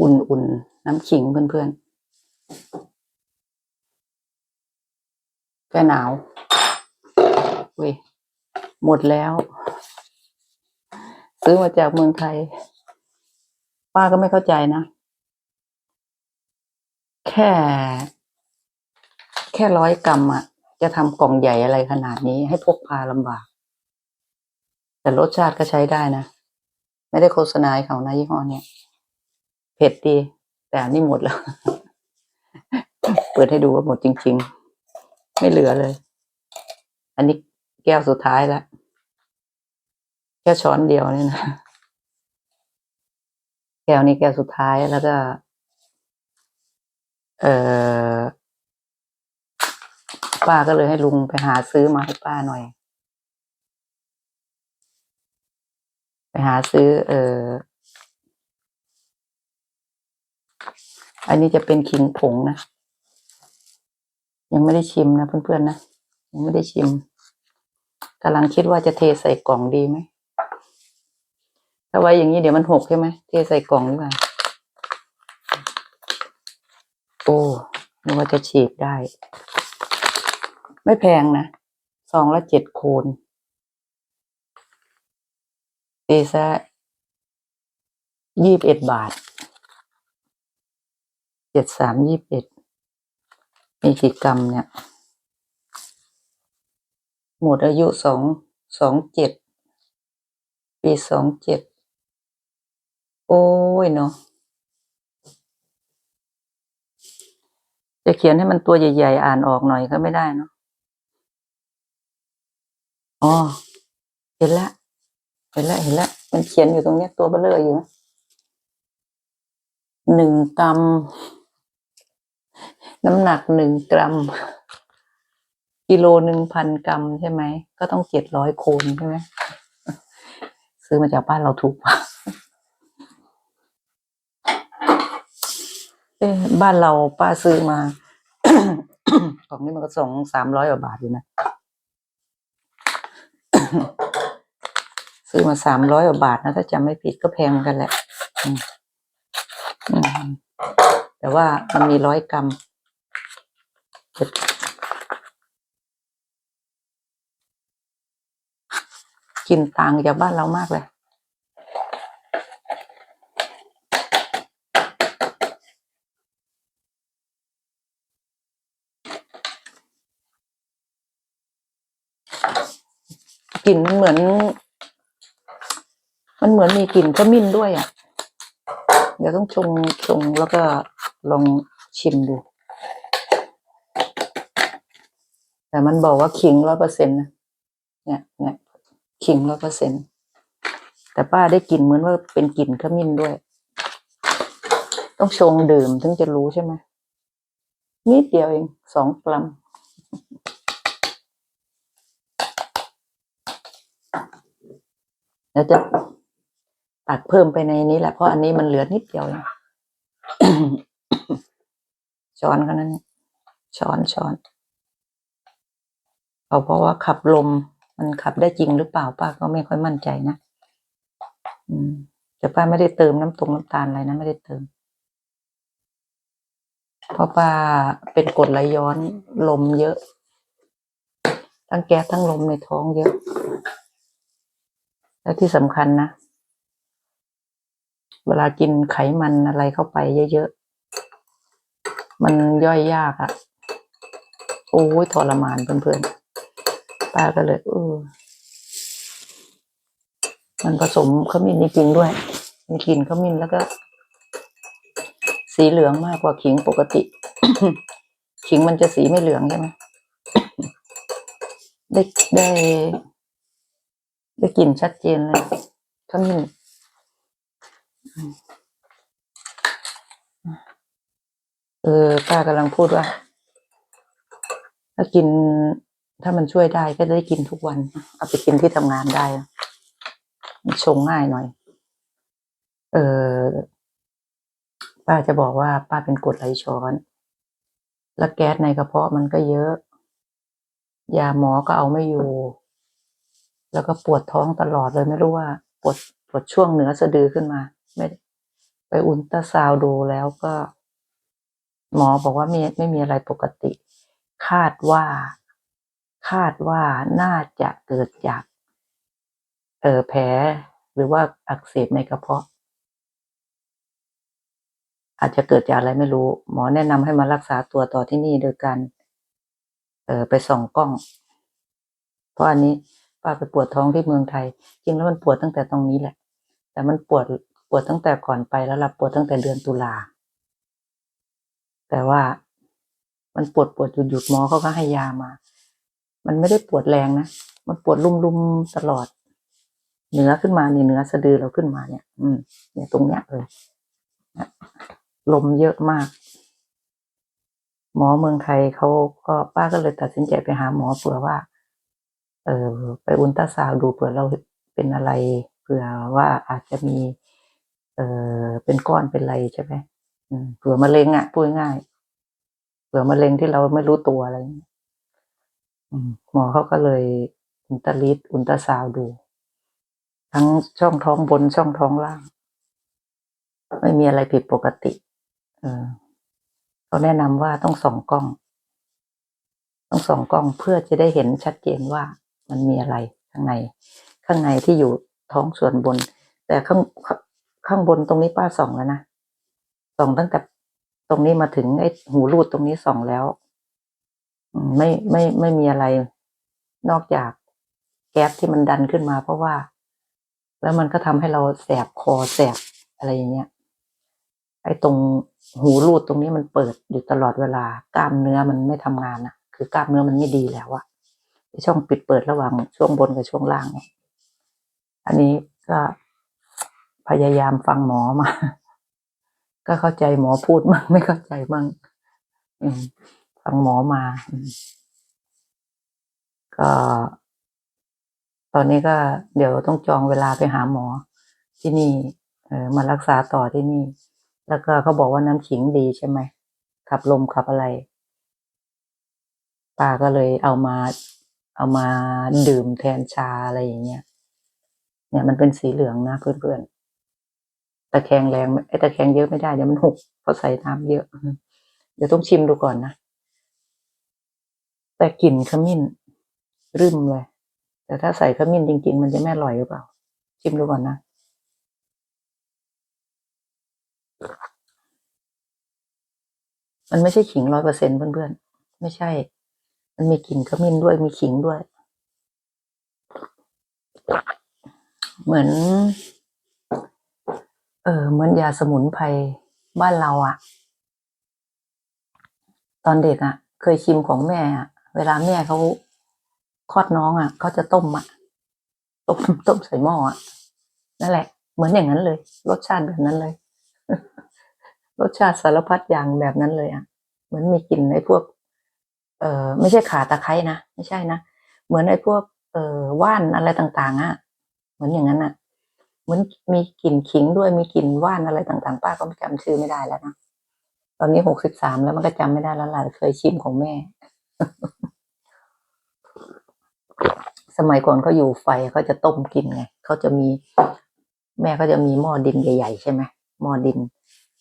อุ่นๆ น้ำขิงเพื่อนๆ แก้หนาว เว้ย หมดแล้ว ซื้อมาจากเมืองไทย ป้าก็ไม่เข้าใจนะ แค่ แค่ร้อยกรัมอะจะทำกล่องใหญ่อะไรขนาดนี้ ให้พกพาลำบาก แต่รสชาติก็ใช้ได้นะ ไม่ได้โฆษณาเขานะยี่ห้อเนี้ย ผ็ดดี แต่นนี้หมดแล้ว เปิดให้ดูว่าหมดจริง ๆ ไม่เหลือเลย อันนี้แก้วสุดท้ายแล้วแค่ช้อนเดียวเนี่ยนะแก้วนี้แก้วสุดท้ายแล้วก็ เออป้าก็เลยให้ลุงไปหาซื้อมาให้ป้าหน่อย ไปหาซื้อ เออ อันนี้จะเป็นขิงผงนะ ยังไม่ได้ชิมนะเพื่อนๆนะยังไม่ได้ชิมกำลังคิดว่าจะเทใส่กล่องดีไหมถ้าไว้อย่างนี้เดี๋ยวมันหกใช่ไหมเทใส่กล่องดีกว่าโอ้นึกว่าจะฉีกได้ ไม่แพงนะซองละเจ็ดโคนตีซะยี่บเอ็ดบาท เจ็ดสามยี่บเอ็ดมีกี่กรัมเนี่ย หมดอายุสองสองเจ็ดปีสองเจ็ดโอ้ยเนาะจะเขียนให้มันตัวใหญ่ ๆ อ่านออกหน่อยก็ไม่ได้เนาะอ๋อเห็นแล้วเห็นแล้วเห็นแล้วมันเขียนอยู่ตรงเนี้ยตัวเบลเลออยู่นะหนึ่งกรัม น้ำหนักหนึ่งกรัม กิโลหนึ่งพันกรัมใช่ไหม ก็ต้องเจ็ดร้อยโคนใช่ไหมซื้อมาจากบ้านเราถูกกว่าเอ๊ะบ้านเราป้าซื้อมา ของนี่มันก็สองสามร้อยกว่าบาทอยู่นะ ซื้อมาสามร้อยกว่าบาทนะ ถ้าจำไม่ผิดก็แพงกันแหละแต่ว่ามันมีร้อยกรัม ก็บกินต่างจากบ้านเรามากเลยกลิ่นมันเหมือน มันเหมือนมีกลิ่นขมิ้นด้วยอะ เดี๋ยวต้องชงชงแล้วก็ลองชิมดู แต่มันบอกว่าขิงร้อยเปอร์เซ็นต์นะเนี่ยเนี่ยขิงร้อยเปอร์เซ็นต์แต่ป้าได้กลิ่นเหมือนว่าเป็นกลิ่นขมิ้นด้วย ต้องชงดื่มถึงจะรู้ใช่ไหมนิดเดียวเองสองกรัมแล้วจะตักเพิ่มไปในนี้แหละเพราะอันนี้มันเหลือนิดเดียวเองช้อนก็นั้นช้อนช้อน เอาเพราะว่าขับลม มันขับได้จริงหรือเปล่าป้าก็ไม่ค่อยมั่นใจนะอืมแต่ป้าไม่ได้เติมน้ำตรงน้ำตาลอะไรนะไม่ได้เติมเพราะป้าเป็นกรดไหลย้อนลมเยอะ ทั้งแก๊สทั้งลมในท้องเยอะ และที่สำคัญนะ เวลากินไขมันอะไรเข้าไปเยอะๆ มันย่อยยากอะ่ะ โอ้ยทรมานเพื่อนๆ ป้าก็เลยเออมันผสมขมิ้นจริงๆด้วย มีกลิ่นขมิ้นแล้วก็ สีเหลืองมากกว่าขิงปกติ ขิงมันจะสีไม่เหลืองใช่ไหมได้ได้ได้กลิ่นชัดเจนเลยขมิ้นเออป้ากำลังพูดว่า ถ้ากิน ถ้ามันช่วยได้ก็ได้กินทุกวัน เอาไปกินที่ทำงานได้มันชงง่ายหน่อย เออป้าจะบอกว่าป้าเป็นกรดไหลช้อน แล้วแก๊สในกระเพาะมันก็เยอะ ยาหมอก็เอาไม่อยู่ แล้วก็ปวดท้องตลอดเลยไม่รู้ว่า ปวดปวดช่วงเหนือสะดือขึ้นมา ไม่อุลตราซาวดูแล้วก็ หมอบอกว่าไม่ไม่มีอะไรปกติ คาดว่า คาดว่าน่าจะเกิดจากเออแผลหรือว่าอักเสบในกระเพาะ อาจจะเกิดจากอะไรไม่รู้ หมอแนะนำให้มารักษาตัวต่อที่นี่โดยการเออไปส่องกล้อง เพราะอันนี้ป้าไปปวดท้องที่เมืองไทย จริงแล้วมันปวดตั้งแต่ตรงนี้แหละ แต่มันปวดปวดตั้งแต่ก่อนไปแล้วล่ะปวดตั้งแต่เดือนตุลาแต่ว่ามันปวดปวดหยุดหยุดหมอเขาก็ให้ยามา มันไม่ได้ปวดแรงนะ มันปวดลุ่มๆตลอด เหนือขึ้นมาเนี่ยเหนือสะดือเราขึ้นมาเนี่ย อืม เนี่ยตรงเนี้ยเลยลมเยอะมาก หมอเมืองไทยเขาก็ป้าก็เลยตัดสินใจไปหาหมอเผื่อว่า เออไปอุลตราซาวดูเผื่อเราเป็นอะไร เผื่อว่าอาจจะมี เออเป็นก้อนเป็นอะไรใช่ไหมเผื่อมะเร็งอะพูดง่าย เผื่อมะเร็งที่เราไม่รู้ตัวอะไรอย่างเงี้ย อืมหมอเขาก็เลยอุลตราลิดอุลตราซาวด์ดู ทั้งช่องท้องบนช่องท้องล่าง ไม่มีอะไรผิดปกติ เออเขาแนะนำว่าต้องส่องกล้อง ต้องส่องกล้องเพื่อจะได้เห็นชัดเจนว่ามันมีอะไรข้างใน ข้างในที่อยู่ท้องส่วนบน แต่ข้างข้างบนตรงนี้ป้าส่องแล้วนะส่องตั้งแต่ตรงนี้มาถึงไอ้หูรูดตรงนี้ส่องแล้ว ไม่ไม่ไม่มีอะไร นอกจากแก๊สที่มันดันขึ้นมา เพราะว่า แล้วมันก็ทำให้เราแสบคอแสบอะไรอย่างเงี้ยไอ้ตรงหูรูดตรงนี้มันเปิดอยู่ตลอดเวลากล้ามเนื้อมันไม่ทำงานอะคือกล้ามเนื้อมันไม่ดีแล้วอะช่องปิดเปิดระหว่างช่วงบนกับช่วงล่างเนี่ยอันนี้ก็พยายามฟังหมอมา ก็เข้าใจหมอพูดมั่งไม่เข้าใจมั่งอืม ฟังหมอมา ก็ ตอนนี้ก็เดี๋ยวต้องจองเวลาไปหาหมอที่นี่ เออมารักษาต่อที่นี่ แล้วก็เขาบอกว่าน้ำขิงดีใช่ไหมขับลมขับอะไรป้าก็เลยเอามา เอามาดื่มแทนชาอะไรอย่างเงี้ยเนี่ยมันเป็นสีเหลืองนะเพื่อนๆตะแคงแรงไอ้ตะแคงเยอะไม่ได้เดี๋ยวมันหกเพราะใส่น้ำเยอะ เดี๋ยวต้องชิมดูก่อนนะ แต่กลิ่นขมิ้นรึมเลย แต่ถ้าใส่ขมิ้นจริง ๆ มันจะไม่อร่อยหรือเปล่า ชิมดูก่อนนะมันไม่ใช่ขิงร้อยเปอร์เซ็นเพื่อนๆ ไม่ใช่ มันมีกลิ่นขมิ้นด้วยมีขิงด้วย เหมือน เออเหมือนยาสมุนไพรบ้านเราอะตอนเด็กอะเคยชิมของแม่อะ เวลาแม่เขาคลอดน้องอะเขาจะต้มอะต้มต้มใส่หม้ออะนั่นแหละ เหมือนอย่างนั้นเลย รสชาติแบบนั้นเลย รสชาติสารพัดอย่างแบบนั้นเลยอะ เหมือนมีกลิ่นไอ้พวก เออไม่ใช่ขาตะไคร้นะไม่ใช่นะเหมือนไอ้พวก เออว่านอะไรต่างๆอะ เหมือนอย่างนั้นอะเหมือนมีกลิ่นขิงด้วยมีกลิ่นว่านอะไรต่างๆ ป้าก็จำชื่อไม่ได้แล้วนะตอนนี้หกสิบสามแล้วมันก็จำไม่ได้แล้วล่ะเคยชิมของแม่ สมัยก่อนเขาอยู่ไฟเขาจะต้มกินไงเขาจะมีแม่เขาจะมีหม้อดินใหญ่ๆใช่ไหมหม้อดิน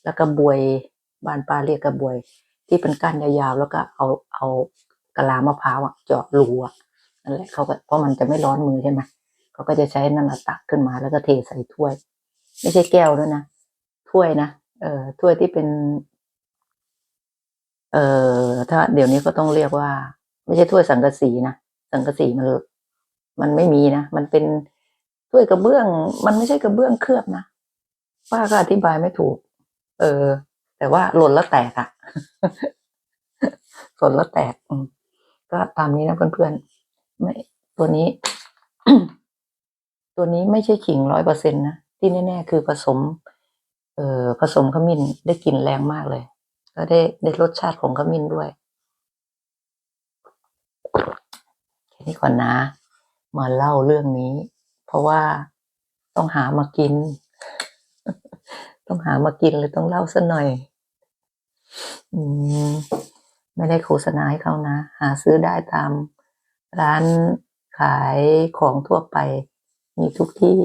แล้วก็บวยบ้านป้าเรียกกระบวย ที่เป็นก้านยาวๆแล้วก็เอาเอากะลามะพร้าวอะเจาะรูอะนั่นแหละเขาก็เพราะมันจะไม่ร้อนมือใช่ไหมเขาก็จะใช้นั่นตักขึ้นมาแล้วก็เทใส่ถ้วย ไม่ใช่แก้วด้วยนะถ้วยนะเอ่อถ้วยที่เป็น เอ่อถ้าเดี๋ยวนี้ก็ต้องเรียกว่า ไม่ใช่ถ้วยสังกะสีนะ สังกะสีมันมันไม่มีนะ มันเป็นถ้วยกระเบื้อง มันไม่ใช่กระเบื้องเคลือบนะป้าก็อธิบายไม่ถูก เออ แต่ว่าหล่นแล้วแตกอะหล่นแล้วแตกก็ตามนี้นะเพื่อนๆไม่ตัวนี้ ตัวนี้ไม่ใช่ขิงร้อยเปอร์เซ็นต์นะที่แน่ๆคือผสม เอ่อผสมขมิ้นได้กลิ่นแรงมากเลย ก็ได้ได้รสชาติของขมิ้นด้วยแค่ นี่ก่อนนะ มาเล่าเรื่องนี้ เพราะว่าต้องหามากิน ต้องหามากินเลยต้องเล่าซะหน่อย อืมไม่ได้โฆษณาให้เขานะ หาซื้อได้ตามร้านขายของทั่วไป มีทุกที่